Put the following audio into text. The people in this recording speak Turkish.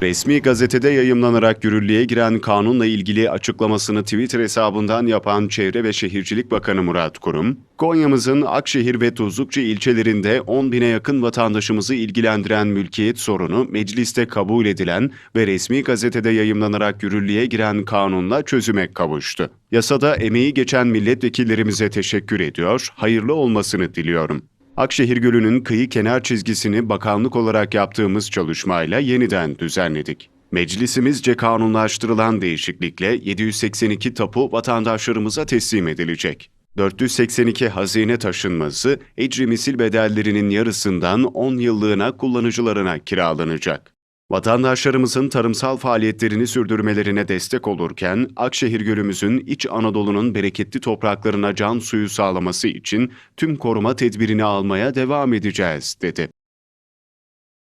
Resmi gazetede yayımlanarak yürürlüğe giren kanunla ilgili açıklamasını Twitter hesabından yapan Çevre ve Şehircilik Bakanı Murat Kurum, Konya'mızın Akşehir ve Tuzlukçu ilçelerinde 10 bine yakın vatandaşımızı ilgilendiren mülkiyet sorunu mecliste kabul edilen ve resmi gazetede yayımlanarak yürürlüğe giren kanunla çözüme kavuştu. Yasada emeği geçen milletvekillerimize teşekkür ediyor, hayırlı olmasını diliyorum. Akşehir Gölü'nün kıyı kenar çizgisini bakanlık olarak yaptığımız çalışmayla yeniden düzenledik. Meclisimizce kanunlaştırılan değişiklikle 782 tapu vatandaşlarımıza teslim edilecek. 482 hazine taşınması ecri bedellerinin yarısından 10 yıllığına kullanıcılarına kiralanacak. Vatandaşlarımızın tarımsal faaliyetlerini sürdürmelerine destek olurken, Akşehir Gölümüzün İç Anadolu'nun bereketli topraklarına can suyu sağlaması için tüm koruma tedbirini almaya devam edeceğiz, dedi.